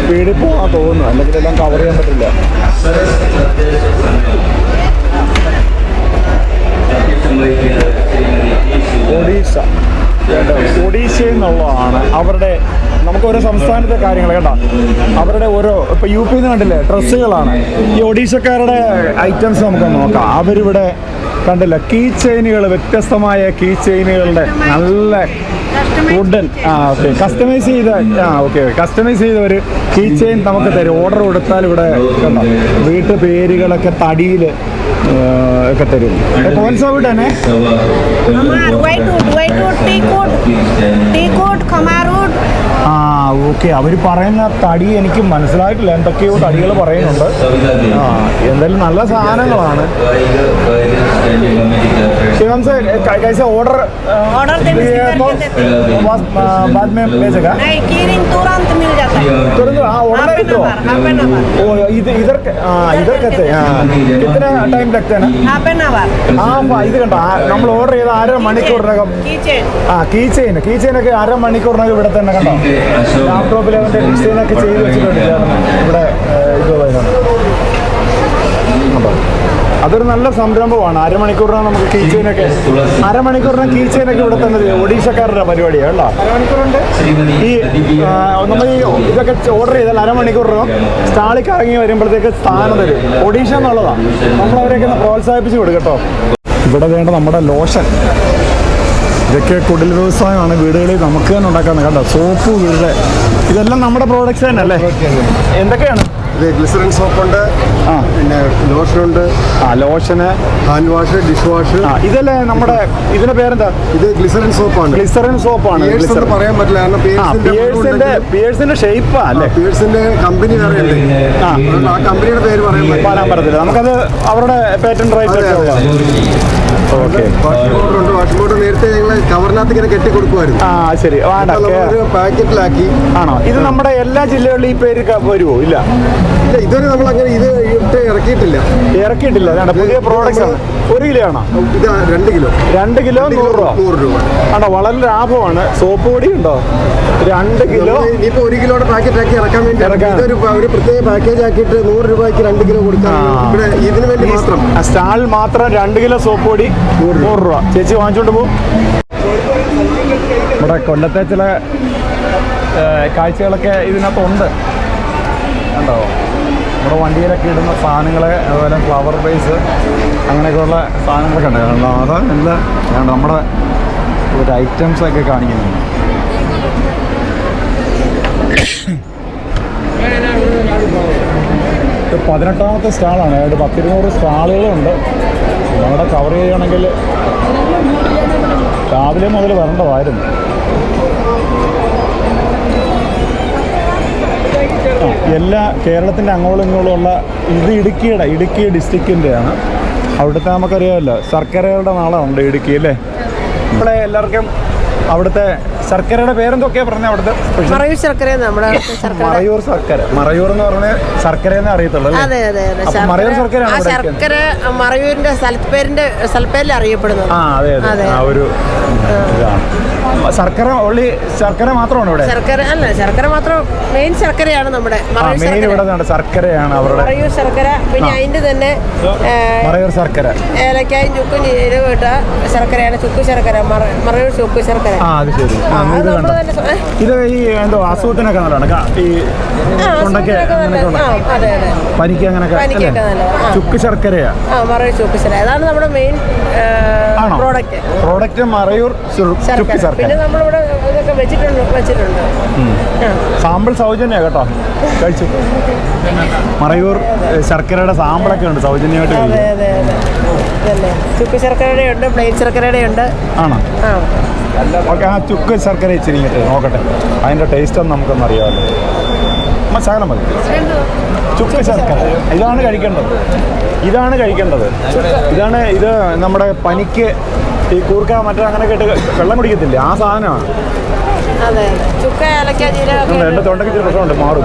സ്പീഡിൽ പോകാൻ തോന്നുന്നു. അല്ലെങ്കിൽ എല്ലാം കവർ ചെയ്യാൻ പറ്റില്ല. ഒഡീഷ. ഒഡീഷയിൽ നിന്നുള്ളതാണ് അവരുടെ നമുക്ക് ഓരോ സംസ്ഥാനത്തെ കാര്യങ്ങൾ കേട്ടോ. അവരുടെ ഓരോ ഇപ്പൊ യു പിന്ന് കണ്ടില്ലേ ഡ്രസ്സുകളാണ്. ഈ ഒഡീഷക്കാരുടെ ഐറ്റംസ് നമുക്ക് നോക്കാം. അവരിവിടെ കണ്ടില്ല കീ ചെയിനുകൾ വ്യത്യസ്തമായ കീ ചെയിനുകളുടെ നല്ല വുഡൻ ആ ഓക്കെ കസ്റ്റമൈസ് ചെയ്ത ആ ഓക്കെ കസ്റ്റമൈസ് ചെയ്ത ഒരു കീ ചെയിൻ നമുക്ക് തരും. ഓർഡർ കൊടുത്താൽ ഇവിടെ കണ്ടോ വീട്ടു പേരുകളൊക്കെ തടിയിൽ ഒക്കെ തരും. കോൺസോവിട്ട് തന്നെ हमार white wood white wood teak wood teak wood Khamar would ആ ഓക്കെ അവർ പറയുന്ന തടി എനിക്ക് മനസ്സിലായിട്ടില്ല എന്തൊക്കെയോ തടികൾ പറയുന്നുണ്ട് ആ എന്തായാലും നല്ല സാധനങ്ങളാണ് शिवम से कै- कैसे ऑर्डर Order देने से करके देते बाद में भेजेगा नहीं कीरिंग तुरंत मिल जाता है तुरंत हाँ ऑर्डर हाफ ही एन तो आवर हाफ एन आवर ओ इधर इधर हाँ इधर कहते हैं हाँ कितना टाइम लगता है ना हाफ एन आवर ആ പ- ഇത് കണ്ടോ ആ, നമ്മൾ ഓർഡർ ചെയ്ത അര മണിക്കൂറിനകം किचन ആ കീ ചെയിൻ കീ ചെയിനൊക്കെ അര മണിക്കൂറിനകം ഇവിടെ തന്നെ കണ്ടോ ലാപ്ടോപ്പിൽ അവന്റെ ഡിസൈനൊക്കെ ചെയ്ത് വെച്ചിട്ടുണ്ട് ചേർന്ന് ഇവിടെ ഏഹ്, ഇത് വരുന്നത് കണ്ടോ അതൊരു നല്ല സംരംഭമാണ്. അരമണിക്കൂറിനാണ് നമുക്ക് കീച്ചേനൊക്കെ അരമണിക്കൂറിനാ അരമണിക്കൂറിന് കീ ചെയിനൊക്കെ ഇവിടെ തന്നെ. ഒഡീഷക്കാരുടെ പരിപാടിയാണ് കേട്ടോ? അരമണിക്കൂറുണ്ട്. ഈ നമ്മൾ ഈ ഇതൊക്കെ ഓർഡർ ചെയ്താൽ അരമണിക്കൂറിനും സ്റ്റാളിൽ കറങ്ങി വരുമ്പോഴത്തേക്ക് സ്ഥാനം തരും. ഒഡീഷ എന്നുള്ളതാണ് നമ്മൾ അവരെയൊക്കെ ഒന്ന് പ്രോത്സാഹിപ്പിച്ച് കൊടുക്കട്ടോ കേട്ടോ. ഇവിടെ വേണ്ട നമ്മുടെ ലോഷൻ. ഇതൊക്കെ കുടിൽ വ്യവസായമാണ്. വീടുകളിൽ നമുക്ക് തന്നെ ഉണ്ടാക്കാൻ കേട്ടോ സോപ്പ് വീട്. ഇതെല്ലാം നമ്മുടെ പ്രോഡക്റ്റ്സ് തന്നെ അല്ലേ എന്തൊക്കെയാണ് ഗ്ലിസറിൻ സോപ്പുണ്ട്. ആ. പിന്നെ ലോഷനുണ്ട്. ആ lotion. Hand wash dish wash. ആ ഇതല്ലേ നമ്മുടെ ഇതിന്റെ പേരെന്താ? ഇത് ഗ്ലിസറിൻ സോപ്പാണ്. ഗ്ലിസറിൻ സോപ്പാണ്. പറയാൻ പറ്റില്ല. കാരണം പിയേഴ്സിന്റെ പിയേഴ്സിന്റെ ഷേപ്പാ അല്ലേ? പിയേഴ്സിന്റെ കമ്പനി അറിയില്ലേ ആ. ആ കമ്പനിയുടെ പേര് പറയാൻ പറ്റില്ല. പറയാൻ പറ്റത്തില്ല. നമുക്കത് അവരുടെ പേറ്റന്റ് റൈറ്റ് വാഷിംഗ് പൗഡർ നേരത്തെ ഞങ്ങൾ കവറിനകത്ത് ഇങ്ങനെ കെട്ടി കൊടുക്കുമായിരുന്നു ആ ശരി പാക്കറ്റിലാക്കി. ആണോ? ഇത് നമ്മുടെ എല്ലാ ജില്ലകളിലും ഈ പേര് വരുമോ ഇല്ല. ഇല്ല ഇതുവരെ നമ്മൾ അങ്ങനെ ഇത് ഇട്ട് ഇറക്കിയിട്ടില്ല. ഇറക്കിയിട്ടില്ല. പുതിയ പ്രോഡക്റ്റ് ആണ്. ഒരു കിലോ ആണോ? ഇത് രണ്ട് കിലോ. രണ്ട് കിലോ നൂറ് രൂപ. നൂറ് രൂപ. ആണോ? വളരെ ലാഭമാണ്. സോപ്പ് പൊടി ഉണ്ടോ? രണ്ട് കിലോ? ഇനിയിപ്പോ ഒരു കിലോയുടെ പാക്കറ്റ് ആക്കി ഇറക്കാൻ വേണ്ടി. ഇതൊരു ഒരു പ്രത്യേക പാക്കേജ് ആക്കിയിട്ട് നൂറ് രൂപയ്ക്ക് രണ്ട് കിലോ കൊടുക്കാൻ ഇവിടെ ഇതിന് വേണ്ടി മാത്രം. സ്റ്റാൾ മാത്രം രണ്ട് കിലോ സോപ്പ് പൊടി നൂറ് രൂപ. ചേച്ചി വാങ്ങിച്ചോണ്ട് പോകും ഇവിടെ കൊല്ലത്തെ ചില കാഴ്ചകളൊക്കെ ഇതിനകത്തുണ്ട് കണ്ടോ? നമ്മുടെ വണ്ടിയിലൊക്കെ ഇടുന്ന സാധനങ്ങൾ അതുപോലെ ഫ്ലവർ ബേസ് അങ്ങനെയൊക്കെയുള്ള സാധനങ്ങളൊക്കെ ഉണ്ട്. കാരണം അത് നമ്മുടെ ഒരു ഐറ്റംസ് ഒക്കെ കാണിക്കുന്നുണ്ട്. പതിനെട്ടാമത്തെ സ്റ്റാളാണ്. അതായത് പത്തിരുന്നൂറ് സ്റ്റാളുകളുണ്ട്. നമ്മുടെ കവർ ചെയ്യുകയാണെങ്കിൽ രാവിലെ മുതൽ വരേണ്ടതായിരുന്നു. എല്ലാ കേരളത്തിന്റെ അങ്ങോളം ഇങ്ങോളം ഉള്ള ഇത് ഇടുക്കിയുടെ ഇടുക്കി ഡിസ്ട്രിക്റ്റിന്റെയാണ്. അവിടുത്തെ നമുക്കറിയാമല്ലോ ശർക്കരകളുടെ നാളമുണ്ട് ഇടുക്കി അല്ലേ? നമ്മളെ എല്ലാവർക്കും അവിടുത്തെ ശർക്കരയുടെ പേരെന്തൊക്കെയാ പറഞ്ഞത് അവിടുത്തെ മറയൂർ ശർക്കര നമ്മുടെ മറയൂർ ശർക്കര. മറയൂർ എന്ന് പറഞ്ഞ ശർക്കര എന്നേ അറിയത്തുള്ളൂ അല്ലേ? അതെ അതെ അതെ. അപ്പൊ മറയൂർ ശർക്കര ആ മറയൂരിന്റെ സ്ഥലപ്പേരിന്റെ സ്ഥലപ്പേരിൽ അറിയപ്പെടുന്നത് ആ അതെ അതെ. ആ ഒരു ഇതാണ്. ശർക്കര ഓൺലി ശർക്കര മാത്രമാണ് ഇവിടെ? ശർക്കര അല്ല ശർക്കര മാത്രം മെയിൻ ശർക്കരയാണ് നമ്മുടെ. മെയിൻ ഇവിടെ ശർക്കരയാണ് അവരുടെ. മറയൂർ ശർക്കര പിന്നെ. അതിന്റെ തന്നെ മറയൂർ ശർക്കര. ഏലക്കായും ചുക്കും ജീരകം ഇട്ട ശർക്കരയാണ് ചുക്ക് ശർക്കര മറയൂർ ചുക്കു ശർക്കര. ആ അത് ശരി. ഇത് ഈ എന്തോ അസുഖത്തിനൊക്കെ നല്ലതാണ്. ഈ തൊണ്ടയ്ക്ക് പനിക്ക് അങ്ങനെയൊക്കെ? ചുക്ക് ശർക്കരയാ? മറയൂർ ചുക്ക് ശർക്കര. അതാണ് നമ്മുടെ മെയിൻ പ്രോഡക്റ്റ് പ്രോഡക്റ്റ് മറയൂർ ചുക്ക് ശർക്കര. പിന്നെ നമ്മളിവിടെ ഇതൊക്കെ വെച്ചിട്ടുണ്ട് വെച്ചിട്ടുണ്ട്. സാമ്പിൾ സൗജന്യ കേട്ടോ. കഴിച്ചു. മറയൂർ ശർക്കരയുടെ സാമ്പിളൊക്കെ ഉണ്ട് സൗജന്യമായിട്ട് അതെ അതെ അതെ. ഇതല്ലേ? ചുക്ക് ശർക്കരയുടെ ഉണ്ട് പ്ലെയിൻ ശർക്കരയുടെ ഉണ്ട്. ആണോ? ആ. ഓക്കെ ആ ചുക്ക് ശർക്കര ഇച്ചിരി ഇങ്ങോട്ട് നോക്കട്ടെ. അതിന്റെ ടേസ്റ്റ് ഒന്ന് നമുക്കൊന്ന് അറിയാമല്ലോ. അമ്മ ശകലം മതി. ചുക്ക് ശർക്കര. ഇതാണ് കഴിക്കേണ്ടത്. ഇതാണ് കഴിക്കേണ്ടത്. ഇതാണ് ഇത് നമ്മുടെ പനിക്ക് ഈ കൂർക്ക മറ്റേ അങ്ങനെ കേട്ട് വെള്ളം കുടിക്കത്തില്ലേ? ആ സാധനമാണ്. തൊണ്ടയ്ക്ക് ഇച്ചിരി പ്രശ്നമുണ്ട്. മാറും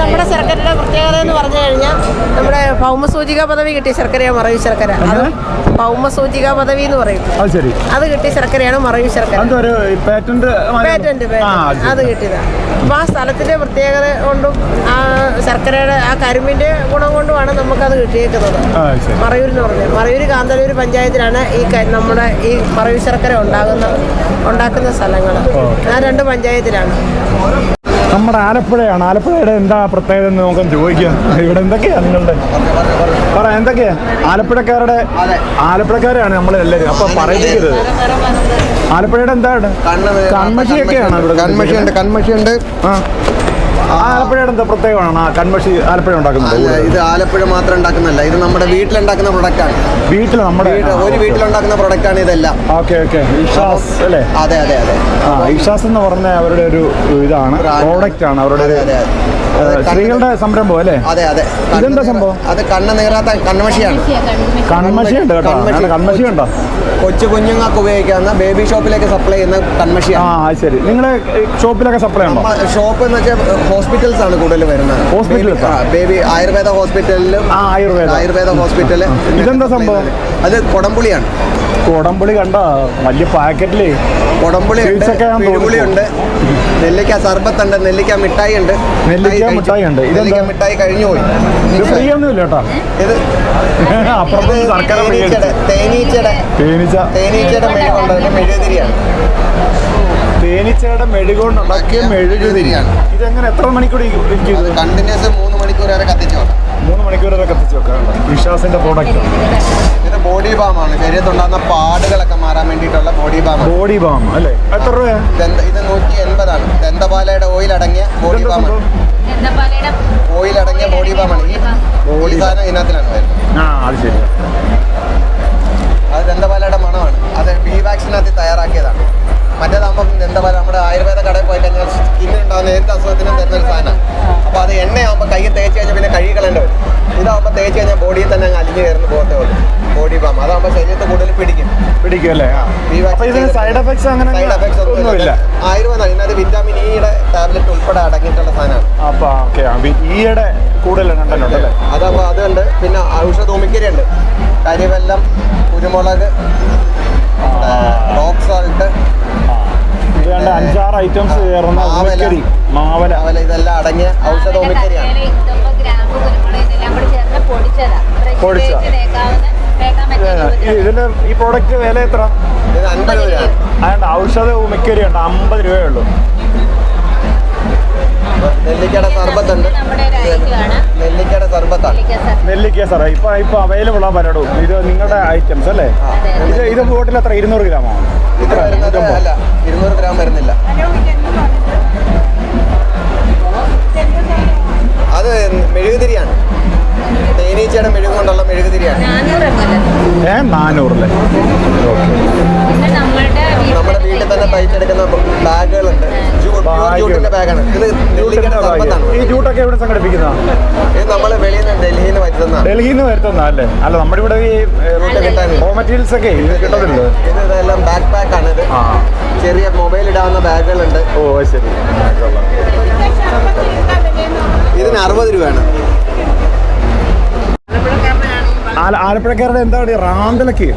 നമ്മുടെ ശർക്കരയുടെ പ്രത്യേകത എന്ന് പറഞ്ഞു കഴിഞ്ഞാൽ നമ്മുടെ ഭൗമസൂചിക പദവി കിട്ടിയ ശർക്കരയാണ് മറവി ശർക്കര. അത് ഭൗമസൂചിക പദവി എന്ന് പറയും. അത് ശരി. അത് കിട്ടിയ ശർക്കരയാണ് മറവി ശർക്കര. പാറ്റന്റ് പേറ്റന്റ് അത്. കിട്ടിയതാണ് അപ്പോൾ ആ സ്ഥലത്തിന്റെ പ്രത്യേകത കൊണ്ടും ആ ശർക്കരയുടെ ആ കരിമ്പിന്റെ ഗുണം കൊണ്ടുമാണ് നമുക്കത് കിട്ടിയേക്കുന്നത്. മറയൂർ എന്ന് പറഞ്ഞത് മറയൂർ കാന്തല്ലൂർ പഞ്ചായത്തിലാണ് ഈ നമ്മുടെ ഈ പറവി ശർക്കര ഉണ്ടാകുന്ന ഉണ്ടാക്കുന്ന സ്ഥലങ്ങൾ. ആ രണ്ട് പഞ്ചായത്തിലാണ്. നമ്മുടെ ആലപ്പുഴയാണ്. ആലപ്പുഴയുടെ എന്താ പ്രത്യേകത എന്ന് നമുക്ക് ചോദിക്കാം. ഇവിടെ എന്തൊക്കെയാ നിങ്ങളുടെ? പറ എന്തൊക്കെയാ? ആലപ്പുഴക്കാരുടെ ആലപ്പുഴക്കാരാണ് നമ്മൾ എല്ലാവരും അപ്പൊ പറയിപ്പിക്കരുത്. ആലപ്പുഴയുടെ എന്താണ്? കൺമഷിയൊക്കെയാണ് ഇവിടെ കൺമഷിയുണ്ട് കൺമഷിയുണ്ട് ആ, ആലപ്പുഴയുടെ എന്താ പ്രത്യേകമാണ് കൺമഷി ആലപ്പുഴ ഉണ്ടാക്കുന്നത്. ഇത് ആലപ്പുഴ മാത്രം ഉണ്ടാക്കുന്നല്ല ഇത് നമ്മുടെ വീട്ടിലുണ്ടാക്കുന്ന ആണ്. വീട്ടിൽ നമ്മുടെ ഒരു വീട്ടിലുണ്ടാക്കുന്ന ആണ് ഇതെല്ലാം. Okay okay. ഇഷാസ് അല്ലേ? അതെ അതെ അതെ. ആ ഇഷാസ് എന്ന് പറഞ്ഞ അവരുടെ ഒരു ഇതാണ് പ്രോഡക്റ്റ് ആണ് അവരുടെ സ്ത്രീകളുടെ സംരംഭം അല്ലേ? അതെ അതെ. ഇതെന്താ സംഭവം? അത് കണ്ണ് നീറാത്ത കൺമഷിയാണ് കൺമഷി ഉണ്ട് കേട്ടോ. കൺമഷി. ഞാൻ കൺമഷി ഉണ്ടോ കൊച്ചു കുഞ്ഞുങ്ങൾക്ക് ഉപയോഗിക്കാവുന്ന ബേബി ഷോപ്പിലേക്ക് സപ്ലൈ ചെയ്യുന്ന ആ കൺമഷിയാണ് അത് ശരി. നിങ്ങളെ ഷോപ്പിലൊക്കെ സപ്ലൈ ഉണ്ടോ? ഷോപ്പ് എന്ന് വെച്ചാൽ ഹോസ്പിറ്റൽസ് ആണ് കൂടുതൽ വരുന്നത്. ഹോസ്പിറ്റൽ ആ? ബേബി ആയുർവേദ ഹോസ്പിറ്റലിലും ആ, ആയുർവേദ. ആയുർവേദ ഹോസ്പിറ്റൽ ഇതെന്താ സംഭവം? അത് കൊടംപുളിയാണ്. കൊടംപുളി കണ്ടോ? വലിയ പാക്കറ്റിൽ കൊടംപുളി ഉണ്ട് പിഴുപുളി ഉണ്ട്. നെല്ലിക്ക സർബത്തുണ്ട് നെല്ലിക്ക മിഠായി ഉണ്ട് നെല്ലിക്ക. മിഠായി ഉണ്ട്. നെല്ലിക്ക മിഠായി കഴിഞ്ഞു പോയി ഇത് ഫ്രീ ഒന്നുമില്ല കേട്ടോ. ഇത് അപ്പുറത്ത് സർക്കാർ തേനീച്ചയുടെ. തേനീച്ച. തേനീച്ചയുടെ മെഴുകുണ്ട് മെഴുകുതിരിയാണ്. തേനീച്ചയുടെ മെഴുകൊണ്ട് ഉണ്ടാക്കിയ മെഴുകുതിരി. മെഴുകുതിരിയാണ്. ഇതെങ്ങനെ എത്ര മണിക്കൂർ ഇരിക്കും? കണ്ടിന്യൂസ് മൂന്ന് മണിക്കൂർ വരെ കത്തിച്ചു വെക്കാം. മൂന്ന് മണിക്കൂർ വരെ കത്തിച്ച് വെക്കാറുണ്ട്. വിശ്വാസിന്റെ പ്രോഡക്റ്റ് ഇത് ബോഡി ബാം ആണ്. ശരീരത്തുണ്ടാകുന്ന പാടുകളൊക്കെ മാറാൻ വേണ്ടിയിട്ടുള്ള ബോഡി ബാം ബോഡി ബാം അല്ലേ? എത്ര രൂപയാ? ദന്ത- ഇത് നൂറ്റി എൺപതാണ്. ദന്തപാലയുടെ ഓയിൽ അടങ്ങിയ ബോഡി ബാം സംഭവം? ഓയിൽ അടങ്ങിയ ബോഡി ബാം ആണ്. ബോഡി സാധനം ഇതിനകത്തിലാണ് വരുന്നത്. ആ അത് ശരി. അത് ദന്തപാലയുടെ മണമാണ്. അത് ബി വാക്സിനകത്ത് തയ്യാറാക്കിയതാണ്. മറ്റേതാകുമ്പം എന്താ പറയുക നമ്മുടെ ആയുർവേദ കടയിൽ പോയി കഴിഞ്ഞാൽ സ്കിന്നുണ്ടാകുന്ന ഏത് അസുഖത്തിനും തരുന്ന ഒരു സാധനമാണ് അപ്പോൾ അത് എണ്ണയാകുമ്പോൾ കൈ തേച്ച് കഴിഞ്ഞാൽ പിന്നെ കഴുകി കളയേണ്ടി വരും. ഇതാകുമ്പോൾ തേച്ച് കഴിഞ്ഞാൽ ബോഡിയിൽ തന്നെ അങ്ങ് അലിഞ്ഞു കയറുന്ന പോകത്തേ ഉള്ളൂ ബോഡി ബാം അതാകുമ്പോൾ ശരീരത്തെ കൂടുതൽ പിടിക്കും. പിടിക്കും അല്ലേ? സൈഡ് എഫക്ട്സ് അങ്ങനെ സൈഡ് എഫക്ട്സ് ഒന്നുമില്ല. ആയുർവേദം ഇതിനകത്ത് വിറ്റാമിൻ ഇയുടെ ടാബ്ലറ്റ് ഉൾപ്പെടെ അടങ്ങിയിട്ടുള്ള സാധനമാണ്. അപ്പൊ ഓക്കെ ഈയുടെ കൂടുതൽ അല്ലേ? അതപ്പോൾ അതുണ്ട്. പിന്നെ ഔഷധ ഉമിക്കരി ഉണ്ട്. കരിവെല്ലം കുരുമുളക് ഐറ്റംസ് ചേർന്ന മാവല. ഉമിക്കരി മാവല. ഇതെല്ലാം അടങ്ങിയ ഔഷധ ഉമിക്കരിയാണ് ഇത് ഇതിന്റെ ഈ പ്രോഡക്റ്റ് വില എത്ര? അതുകൊണ്ട് ഔഷധ ഉമിക്കരി ഉണ്ട് അമ്പത് രൂപയേ ഉള്ളൂ. നെല്ലിക്കയുടെ സർബത്തുണ്ട് നെല്ലിക്കയുടെ സർബത്താണ്. നെല്ലിക്ക സാറേ ഇപ്പൊ ഇപ്പൊ അവൈലബിൾ ആ പലടും ഇത് നിങ്ങളുടെ ഐറ്റംസ് അല്ലേ? ഇത് ഇത് ബോട്ടിൽ എത്ര? ഇരുന്നൂറ് ഗ്രാമാണ് ഇത് വരുന്നത് അല്ല. ഇരുന്നൂറ് ഗ്രാം വരുന്നില്ല. അത് മെഴുകുതിരിയാണ്. തേനീച്ചയുടെ മെഴുക് കൊണ്ടുള്ള മെഴുകുതിരിയാണ് ഏ നാനൂറല്ലേ? പിന്നെ നമ്മുടെ വീട്ടിൽ തന്നെ തയ്ച്ചെടുക്കുന്ന ബാഗുകളുണ്ട്. ബാഗ്. ജൂട്ടിന്റെ ബാഗാണ്. ഇത് ഈ ജൂട്ടൊക്കെ എവിടെ സംഘടിപ്പിക്കുന്ന? ഇത് നമ്മൾ വെളിയിൽ നിന്ന് ഡൽഹിയിൽ നിന്ന് വരുത്തുന്ന ഡൽഹിയിൽ നിന്ന് വരുത്തുന്ന അല്ലേ? അല്ല നമ്മുടെ ഇവിടെ ഈ കിട്ടാൻ റോ മെറ്റീരിയൽസ് ഒക്കെ ഇത് കിട്ടത്തില്ല ഇത് ഇതെല്ലാം ബാക്ക് പാക്ക് ആണ് ഇത്. ചെറിയ മൊബൈൽ ഇടാവുന്ന ബാഗുകളുണ്ട്. ഓ ശരി. ഇതിന് അറുപത് രൂപയാണ്. ആല- ആലപ്പുഴക്കാരുടെ എന്താ പറയുക? റാന്തലക്ക്.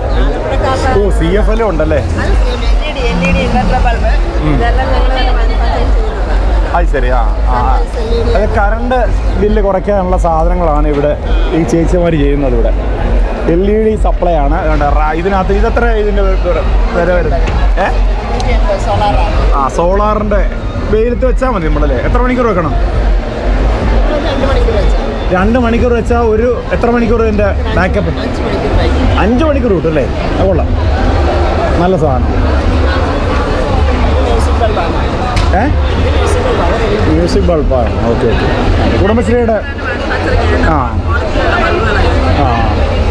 ഓ സി എഫ് എൽ ഉണ്ടല്ലേ? അത് ശരി ആ ആ ആ. അത് കറണ്ട് ബില്ല് കുറയ്ക്കാനുള്ള സാധനങ്ങളാണ് ഇവിടെ ഈ ചേച്ചിമാർ ചെയ്യുന്നത് ഇവിടെ. എൽ ഇ ഡി സപ്ലൈ ആണ്. ഇതിനകത്ത് ഇതെത്ര ഇതിന്റെ വില വരുന്നത്? ഏ? ആ സോളാറിന്റെ വെയിലത്ത് വെച്ചാൽ മതി നമ്മളല്ലേ? എത്ര മണിക്കൂർ വെക്കണം? രണ്ട് മണിക്കൂർ വെച്ചാൽ ഒരു എത്ര മണിക്കൂർ ഇതിന്റെ ബാക്കപ്പ് അഞ്ച് മണിക്കൂർ കിട്ടും അല്ലേ? അത് കൊള്ളാം. നല്ല സാധനം. ഏ? മ്യൂസിക് ബൾബാണ് ഓക്കെ ഓക്കെ കുടുംബശ്രീയുടെ ആ. ആ.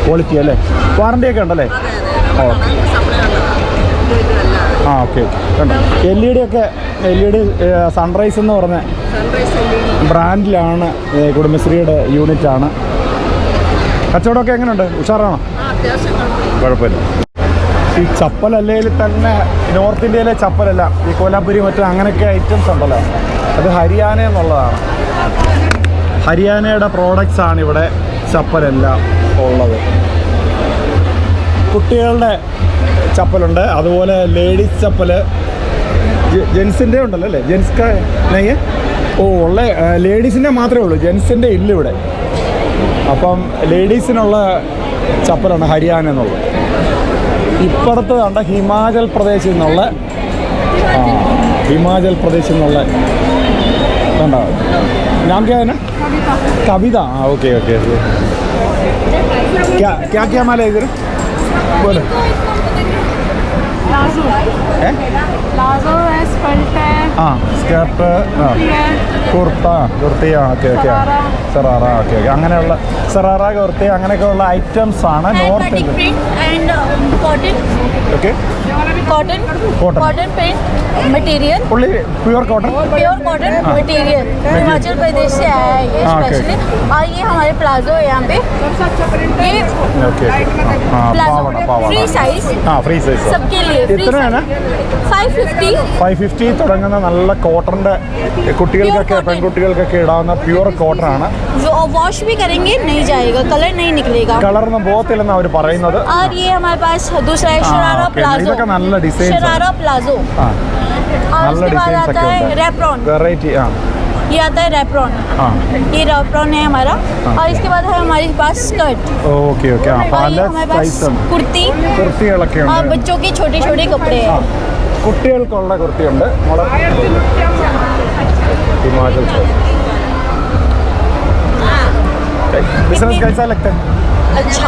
ക്വാളിറ്റി അല്ലേ? വാറണ്ടി ഒക്കെ ഉണ്ടല്ലേ? ഓക്കെ ആ ഓക്കെ കണ്ടോ? എൽ ഇ ഡി ഒക്കെ എൽ ഇ ഡി സൺറൈസ് എന്ന് പറഞ്ഞ ബ്രാൻഡിലാണ് കുടുംബശ്രീയുടെ യൂണിറ്റാണ്. കച്ചവടമൊക്കെ എങ്ങനെയുണ്ട് ഉഷാറാണോ? കുഴപ്പമില്ല. ഈ ചപ്പലല്ലേൽ തന്നെ നോർത്ത് ഇന്ത്യയിലെ ചപ്പലല്ല ഈ കോലാപുരി മറ്റും അങ്ങനെയൊക്കെ ഐറ്റംസ് ഉണ്ടല്ലോ. അത് ഹരിയാന എന്നുള്ളതാണ്. ഹരിയാനയുടെ പ്രോഡക്റ്റ്സ് ആണ് ഇവിടെ ചപ്പലെല്ലാം ഉള്ളത്. കുട്ടികളുടെ ചപ്പലുണ്ട്. അതുപോലെ ലേഡീസ് ചപ്പൽ ജെൻസിന്റെ ഉണ്ടല്ലോ അല്ലേ? ജെൻസ് നെയ്യ്? ഓ ഉള്ള ലേഡീസിന്റെ മാത്രമേ ഉള്ളൂ. ജെൻസിന്റെ ഇല്ല ഇവിടെ. അപ്പം ലേഡീസിനുള്ള ചപ്പലാണ് ഹരിയാന എന്നുള്ളത്. ഇപ്പുറത്ത് കണ്ട ഹിമാചൽ പ്രദേശിൽ നിന്നുള്ള ഹിമാചൽ പ്രദേശിൽ നിന്നുള്ള കണ്ടോ? ഞാൻ കേന കവിത. ആ ഓക്കെ ഓക്കെ ക്യാ ക്യാ ക്യാമാല ഇതൊരു പോലെ. Eh? ആ skirt kurta കുർത്തിയ okay okay. Sharara. Okay okay. അങ്ങനെയുള്ള സെറാറ കുർത്തി അങ്ങനെയൊക്കെയുള്ള ഐറ്റംസ് ആണ് north okay. Cotton Cotton. Cotton pant material പുള്ളി pure cotton pure cotton material Himachal Pradesh से आया है ये हाँ, okay. स्पेशली और ये हमारे प्लाजो है यहाँ पे ये ഓക്കെ ആ പാവട प्लाजो പാവട फ्री साइज ആ ഫ്രീ സൈസ് सबके लिए फ्री എത്രയാണ് फाइव फिफ्टी ഫൈവ് ഫിഫ്റ്റി തുടങ്ങുന്ന നല്ല കോട്ടണിൻ്റെ കുട്ടികൾക്കൊക്കെ cotton. പെൺകുട്ടികൾക്കൊക്കെ ഇടാവുന്ന പ്യുവർ കോട്ടൺ ആണ് वॉश भी करेंगे नहीं जाएगा कलर नहीं निकलेगा കളർന്ന് പോകത്തില്ലെന്ന് അവർ പറയുന്നത് और ये हमारे पास दूसरा है हाँ, शरारा okay. प्लाजो इधर का नल्ला designs है। शरारा प्लाजो ആ और നല്ല उसके बाद ഡിസൈൻസ് आता ഒക്കെ है ഉണ്ട് रेप्रॉन വെറൈറ്റി ആ ये आता है रेप्रॉन ആ ये रेप्रॉन है हमारा और इसके बाद है हमारे पास स्कर्ट ഓക്കെ ഓക്കെ ആ और പല ये हमारे पास സൈസ് ഉണ്ട് कुर्ती കുർത്തികളൊക്കെ और ഉണ്ട് बच्चों के छोटे छोटे कपड़े ആ हैं കുട്ടികൾക്കുള്ള കുർത്തിയുണ്ട് മോളെ ഹിമാചൽ ബിസിനസ് कैसा लगता है अच्छा